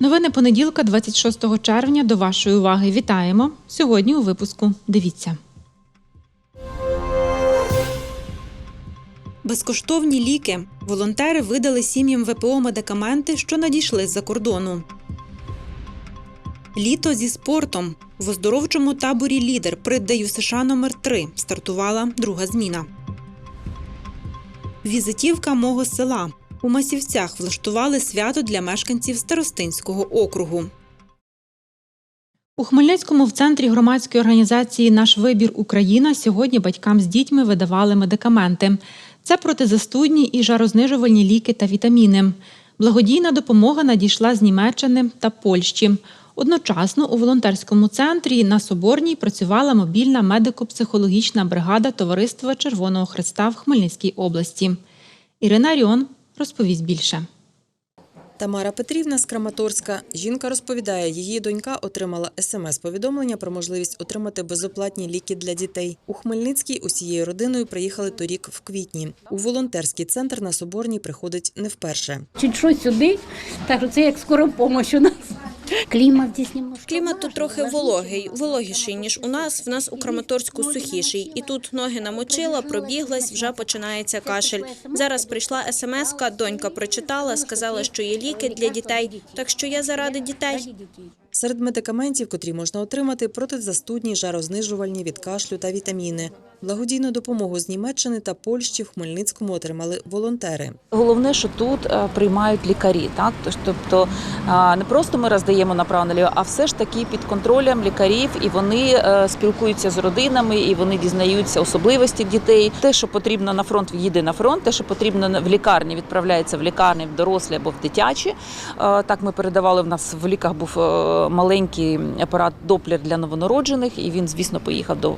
Новини понеділка, 26 червня. До вашої уваги вітаємо. Сьогодні у випуску. Дивіться. Безкоштовні ліки. Волонтери видали сім'ям ВПО медикаменти, що надійшли з-за кордону. Літо зі спортом. В оздоровчому таборі Лідер при США номер 3 стартувала друга зміна. Візитівка мого села. У Масівцях влаштували свято для мешканців Старостинського округу. У Хмельницькому в центрі громадської організації Наш вибір Україна сьогодні батькам з дітьми видавали медикаменти. Це протизастудні і жарознижувальні ліки та вітаміни. Благодійна допомога надійшла з Німеччини та Польщі. Одночасно у волонтерському центрі на Соборній працювала мобільна медико-психологічна бригада Товариства Червоного Христа в Хмельницькій області. Ірина Ріон розповість більше. Тамара Петрівна з Краматорська. Жінка розповідає, її донька отримала смс-повідомлення про можливість отримати безоплатні ліки для дітей. У Хмельницький усією родиною приїхали торік в квітні. У волонтерський центр на Соборній приходить не вперше. Чи що сюди, так що це як скоро помощь у нас. Клімат здесь немножко. Клімат тут трохи вологий, вологіший, ніж у нас. В нас у Краматорську сухіший. І тут ноги намочила, пробіглась, вже починається кашель. Зараз прийшла смс-ка, донька прочитала, сказала, що є ліки для дітей. Так що я заради дітей. Серед медикаментів, котрі можна отримати, протизастудні, жарознижувальні від кашлю та вітаміни. Благодійну допомогу з Німеччини та Польщі в Хмельницькому отримали волонтери. Головне, що тут е, приймають лікарі, так тобто е, не просто ми роздаємо направо а все ж таки під контролем лікарів, і вони е, спілкуються з родинами, і вони дізнаються особливості дітей. Те, що потрібно на фронт, їде на фронт. Те, що потрібно в лікарні, відправляється в лікарні, в дорослі або в дитячі. Так ми передавали. В нас в ліках був маленький апарат Доплер для новонароджених, і він, звісно, поїхав до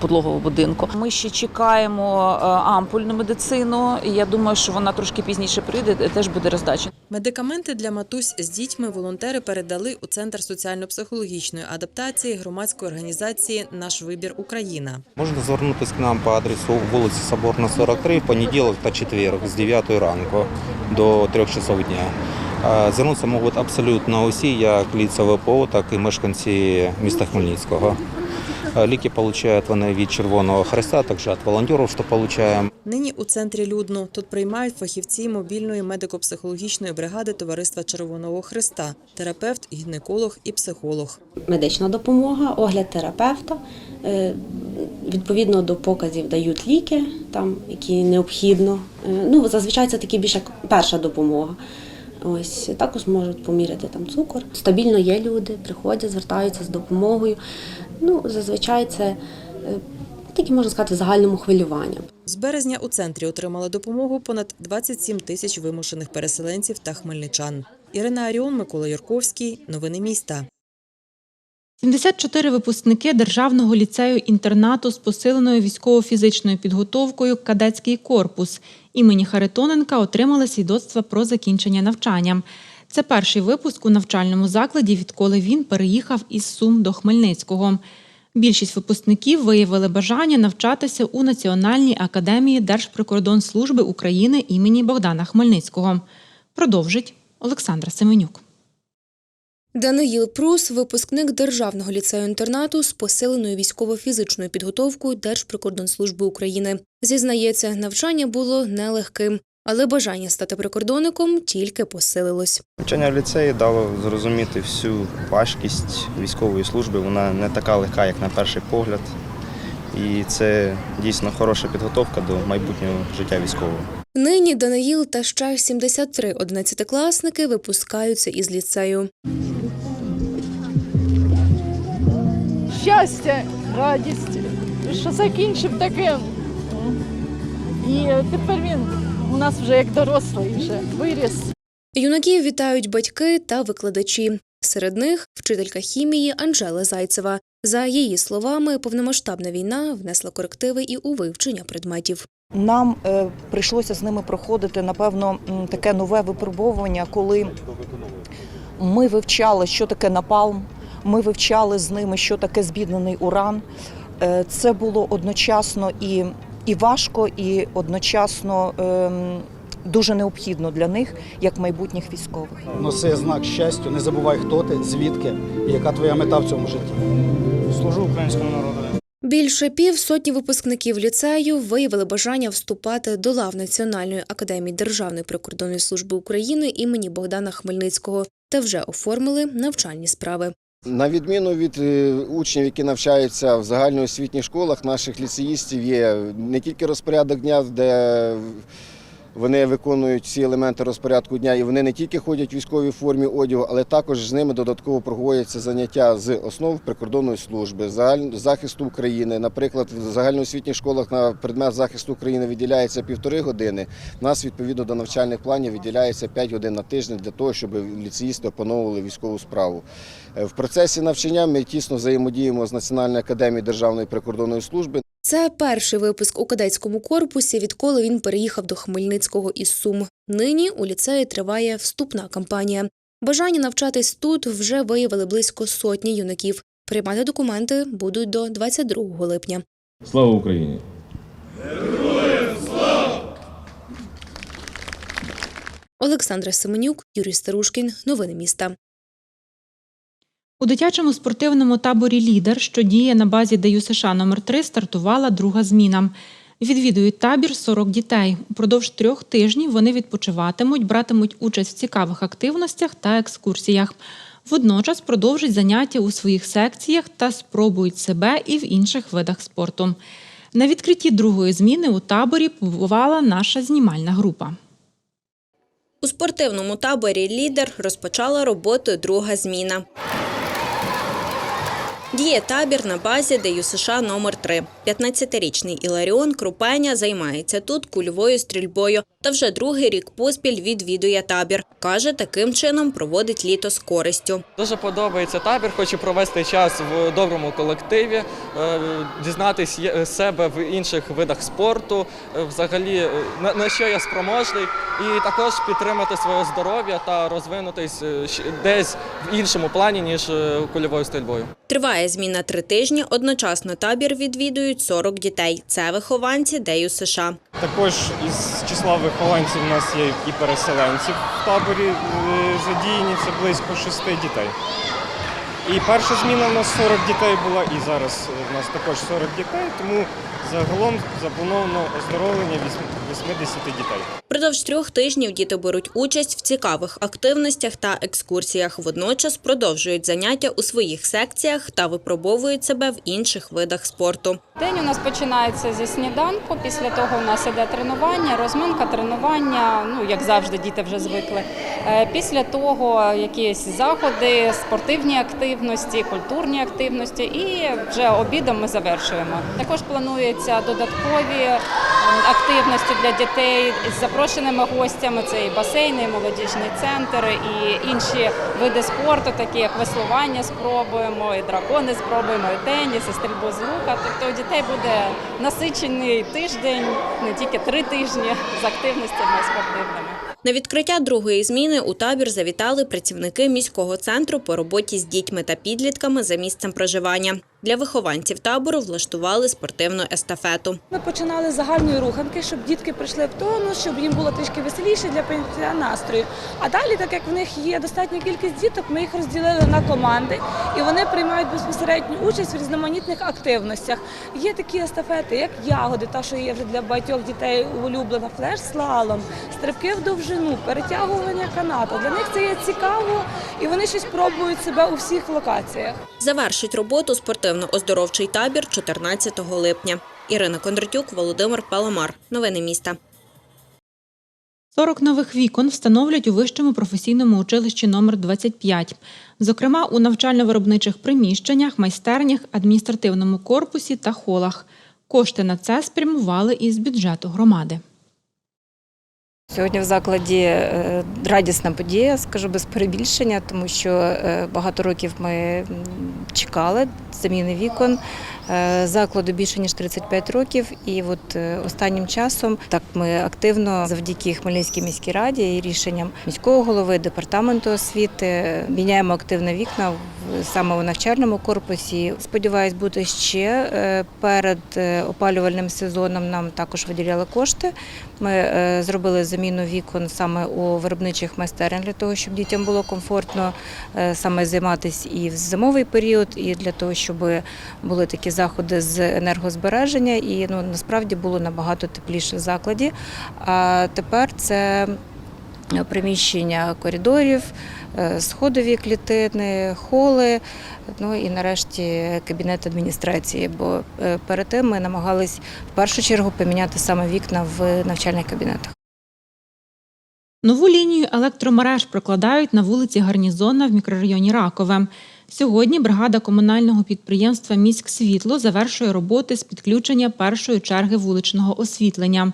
подлогового будинку. Ми ще чекаємо е, ампульну медицину. Я думаю, що вона трошки пізніше прийде, е, теж буде роздача. Медикаменти для матусь з дітьми волонтери передали у Центр соціально-психологічної адаптації громадської організації Наш вибір Україна. Можна звернутися к нам по адресу вулиці Соборна, 43, в понеділок та четверг з 9 ранку до 3 часов дня. Е, Звернутися можуть абсолютно усі, як ліца ВПО, так і мешканці міста Хмельницького. Е, Ліки отримують вони від Червоного Хреста, також від волонтерів, що отримуємо. Нині у центрі людно. Тут приймають фахівці мобільної медико-психологічної бригади Товариства Червоного Христа, терапевт, гінеколог і психолог. медична допомога, огляд терапевта. Е, Відповідно до показів дають ліки, там, які необхідно. Е, Ну, зазвичай це такі більше перша допомога. Ось також можуть поміряти там цукор. Стабільно є люди, приходять, звертаються з допомогою. Ну, зазвичай це е, такі можна сказати загальному хвилюванням. З березня у центрі отримали допомогу понад 27 тисяч вимушених переселенців та хмельничан. Ірина Аріон, Микола Юрковський. Новини міста. 74 випускники Державного ліцею-інтернату з посиленою військово-фізичною підготовкою «Кадетський корпус» імені Харитоненка отримали свідоцтва про закінчення навчання. Це перший випуск у навчальному закладі, відколи він переїхав із Сум до Хмельницького. Більшість випускників виявили бажання навчатися у Національній академії Держприкордонслужби України імені Богдана Хмельницького. Продовжить Олександра Семенюк. Даниїл Прус, випускник Державного ліцею-інтернату з посиленою військово-фізичною підготовкою Держприкордонслужби України. Зізнається, навчання було нелегким, але бажання стати прикордонником тільки посилилось. Навчання в ліцеї дало зрозуміти всю важкість військової служби. Вона не така легка, як на перший погляд. І це дійсно хороша підготовка до майбутнього життя військового. Нині Даниїл та ще 73 одинадцятикласники випускаються із ліцею. щастя, радість, що закінчив таке. І тепер він у нас вже як дорослий, вже виріс. Юнаків вітають батьки та викладачі. Серед них вчителька хімії Анжела Зайцева. За її словами, повномасштабна війна внесла корективи і у вивчення предметів. Нам е, прийшлося з ними проходити, напевно, таке нове випробовування, коли Ми вивчали, що таке напалм. Ми вивчали з ними, що таке збіднений уран. Е, Це було одночасно і, і важко, і одночасно ем, дуже необхідно для них, як майбутніх військових. Носи знак щастя, не забувай, хто ти, звідки і яка твоя мета в цьому житті. Служу українському народу. Більше півсотні випускників ліцею виявили бажання вступати до лав Національної академії Державної прикордонної служби України імені Богдана Хмельницького та вже оформили навчальні справи. На відміну від е, учнів, які навчаються в загальноосвітніх школах, наших ліцеїстів є не тільки розпорядок дня, де вони виконують всі елементи розпорядку дня, і вони не тільки ходять в військовій формі одягу, але також з ними додатково проводяться заняття з основ прикордонної служби, захисту України. Наприклад, в загальноосвітніх школах на предмет захисту України виділяється півтори години. У нас відповідно до навчальних планів виділяється 5 годин на тиждень для того, щоб ліцеїсти опановували військову справу. Е, В процесі навчання ми тісно взаємодіємо з Національною академією Державної прикордонної служби. Це перший випуск у кадетському корпусі, відколи він переїхав до Хмельницького із Сум. Нині у ліцеї триває вступна кампанія. Бажання навчатись тут вже виявили близько сотні юнаків. Приймати документи будуть до 22 липня. Слава Україні! Олександра Семенюк, Юрій Старушкін. Новини міста. У дитячому спортивному таборі Лідер, що діє на базі ДЮ США номер 3 стартувала друга зміна. Відвідують табір 40 дітей. Упродовж трьох тижнів вони відпочиватимуть, братимуть участь в цікавих активностях та екскурсіях. Водночас продовжать заняття у своїх секціях та спробують себе і в інших видах спорту. На відкритті другої зміни у таборі побувала наша знімальна група. У спортивному таборі «Лідер» розпочала роботу друга зміна. Діє табір на базі ДЮ США номер 3 15-річний Іларіон Крупеня займається тут кульовою стрільбою та вже другий рік поспіль відвідує табір. Каже, таким чином проводить літо з користю. Дуже подобається табір, хочу провести час в доброму колективі, е, дізнатись себе в інших видах спорту, е, взагалі е, на що я спроможний, і також підтримати своє здоров'я та розвинутись е, десь в іншому плані, ніж е, кульовою стрільбою. Триває зміна три тижні. Одночасно табір відвідують 40 дітей. Це вихованці ДЮ США. Також із числа вихованців у нас є і переселенців в таборі е, задіяні, це близько шести дітей. І перша зміна в нас 40 дітей була, і зараз в нас також 40 дітей, тому загалом заплановано оздоровлення 80 дітей. Продовж трьох тижнів діти беруть участь в цікавих активностях та екскурсіях. Водночас продовжують заняття у своїх секціях та випробовують себе в інших видах спорту. День у нас починається зі сніданку. Після того у нас іде тренування, розминка, тренування. Ну як завжди, діти вже звикли. Е, Після того якісь заходи, спортивні активності, культурні активності, і вже обідом ми завершуємо. Також планується додаткові активності для дітей з запрошеними гостями. Це і басейни, і молодіжний центр, і інші види спорту, такі як веслування спробуємо, і дракони спробуємо, і теніс, і стрільбу з лука. Тобто у дітей буде насичений тиждень, не тільки три тижні з активностями спортивними. На відкриття другої зміни у табір завітали працівники міського центру по роботі з дітьми та підлітками за місцем проживання. Для вихованців табору влаштували спортивну естафету. Ми починали з загальної руханки, щоб дітки прийшли в тонус, щоб їм було трішки веселіше для підняття настрою. А далі, так як в них є достатня кількість діток, ми їх розділили на команди і вони приймають безпосередню участь в різноманітних активностях. Є такі естафети, як ягоди, та що є вже для багатьох дітей улюблена, флеш-слалом, стрибки в довжину, перетягування канату. Для них це є цікаво, і вони щось пробують себе у всіх локаціях. Завершить роботу спортивно-оздоровчий табір 14 липня. Ірина Кондратюк, Володимир Паламар. Новини міста. 40 нових вікон встановлять у вищому професійному училищі номер 25 зокрема у навчально-виробничих приміщеннях, майстернях, адміністративному корпусі та холах. Кошти на це спрямували із бюджету громади. Сьогодні в закладі е, радісна подія, скажу без перебільшення, тому що е, багато років ми чекали заміни вікон. Е, Закладу більше ніж 35 років, і от е, останнім часом так ми активно завдяки Хмельницькій міській раді і рішенням міського голови департаменту освіти міняємо активно вікна в саме у навчальному корпусі. Сподіваюсь, бути ще Е, перед е, опалювальним сезоном. Нам також виділяли кошти. Ми е, зробили заміну вікон саме у виробничих майстернях для того, щоб дітям було комфортно саме займатися і в зимовий період, і для того, щоб були такі заходи з енергозбереження. І ну насправді було набагато тепліше в закладі. А тепер це приміщення коридорів, сходові клітини, холи, ну і нарешті кабінет адміністрації. Бо е, перед тим ми намагались в першу чергу поміняти саме вікна в навчальних кабінетах. Нову лінію електромереж прокладають на вулиці Гарнізонна в мікрорайоні Ракове. Сьогодні бригада комунального підприємства «Міськсвітло» завершує роботи з підключення першої черги вуличного освітлення.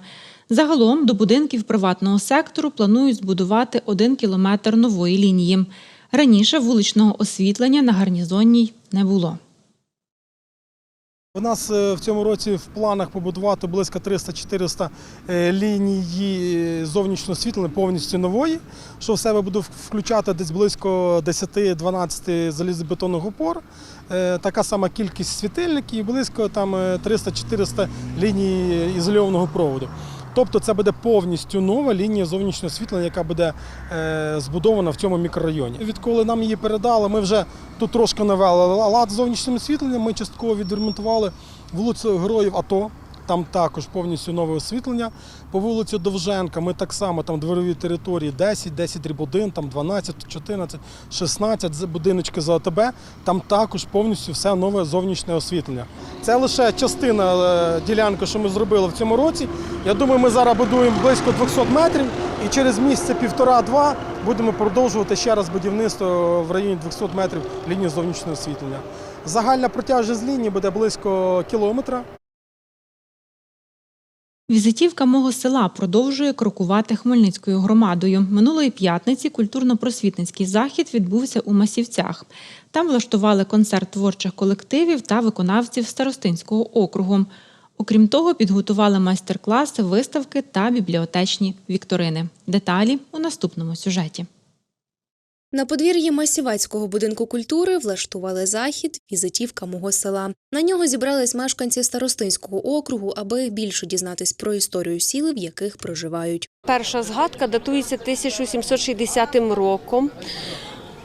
Загалом до будинків приватного сектору планують збудувати один кілометр нової лінії. Раніше вуличного освітлення на гарнізонній не було. У нас е, в цьому році в планах побудувати близько 300-400 е, ліній е, зовнішнього освітлення повністю нової, що в себе буде включати десь близько 10-12 залізобетонних опор. Така сама кількість світильників і близько е, 300-400 ліній ізольованого проводу. Тобто це буде повністю нова лінія зовнішнього освітлення, яка буде е, збудована в цьому мікрорайоні. Відколи нам її передали, ми вже тут трошки навели лад зовнішнім освітленням. Ми частково відремонтували вулицю Героїв АТО. Там також повністю нове освітлення. По вулиці Довженка ми так само там дворові території 10, 10 дріб 1, там 12, 14, 16 будиночки за ОТБ. Там також повністю все нове зовнішнє освітлення. Це лише частина е, ділянки, що ми зробили в цьому році. Я думаю, ми зараз будуємо близько 200 метрів і через місяця півтора-два будемо продовжувати ще раз будівництво в районі 200 метрів лінії зовнішнього освітлення. Загальна протяжність лінії буде близько кілометра. Візитівка мого села продовжує крокувати Хмельницькою громадою. Минулої п'ятниці культурно-просвітницький захід відбувся у Масівцях. Там влаштували концерт творчих колективів та виконавців Старостинського округу. Окрім того, підготували майстер-класи, виставки та бібліотечні вікторини. Деталі у наступному сюжеті. На подвір'ї Масівацького будинку культури влаштували захід Візитівка мого села. На нього зібрались мешканці Старостинського округу, аби більше дізнатись про історію сіл, в яких проживають. Перша згадка датується 1760 роком.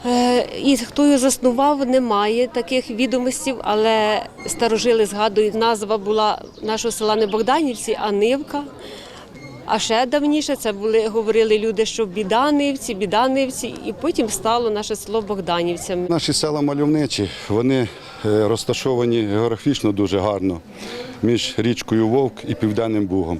Е, І хто його заснував, немає таких відомостей, але старожили згадують, назва була нашого села не Богданівці, а Нивка. А ще давніше це були, говорили люди, що біданивці, біданивці, і потім стало наше село Богданівцями. Наші села мальовничі, вони е, розташовані географічно дуже гарно між річкою Вовк і Південним Бугом,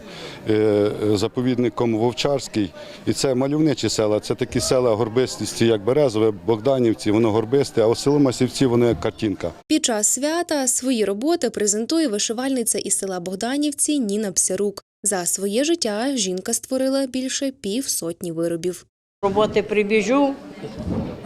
Е, заповідником Вовчарський. І це мальовничі села. Це такі села горбистості, як Березове, Богданівці, воно горбисте, а от село Масівці, воно як картинка. Під час свята свої роботи презентує вишивальниця із села Богданівці Ніна Псярук. За своє життя жінка створила більше півсотні виробів. Роботи прибіжу,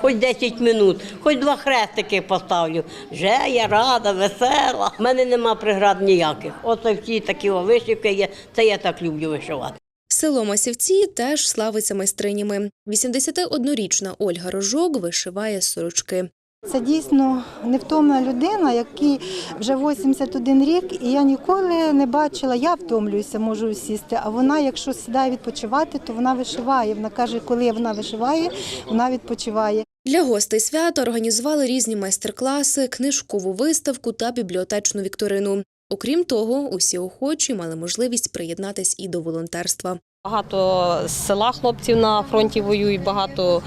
хоч 10 минут, хоч два хрестики поставлю. Вже я рада, весела. У мене нема преград ніяких. Оце всі такі вишивки є, це я так люблю вишивати. Село Масівці теж славиться майстринями. 81-річна Ольга Рожок вишиває сорочки. Це дійсно невтомна людина, який вже 81 рік, і я ніколи не бачила, я втомлююся, можу сісти. А вона, якщо сідає відпочивати, то вона вишиває. Вона каже, коли вона вишиває, вона відпочиває. Для гостей свята організували різні майстер-класи, книжкову виставку та бібліотечну вікторину. Окрім того, усі охочі мали можливість приєднатись і до волонтерства. Багато з села хлопців на фронті воюють, багато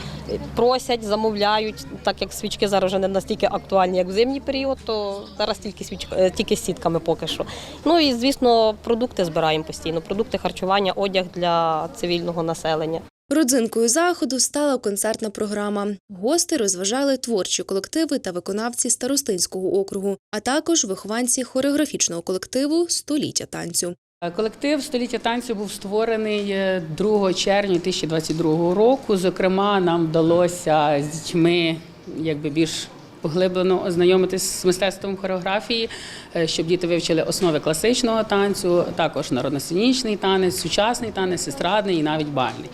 просять, замовляють. Так як свічки зараз вже не настільки актуальні, як в зимній період, то зараз тільки свічка, е, тільки з сітками поки що. Ну і звісно, продукти збираємо постійно. Продукти харчування, одяг для цивільного населення. Родзинкою заходу стала концертна програма. Гости розважали творчі колективи та виконавці Старостинського округу, а також вихованці хореографічного колективу Століття танцю. Колектив століття танцю був створений е, 2 червня 2022 року. Зокрема, нам вдалося з дітьми якби більш поглиблено ознайомитись з мистецтвом хореографії, е, щоб діти вивчили основи класичного танцю, також народно-сценічний танець, сучасний танець, естрадний і навіть бальний.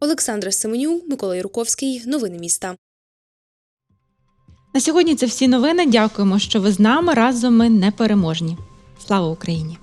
Олександра Семенюк, Микола Юрковський. Новини міста. На сьогодні це всі новини. Дякуємо, що ви з нами. Разом ми непереможні. Слава Україні!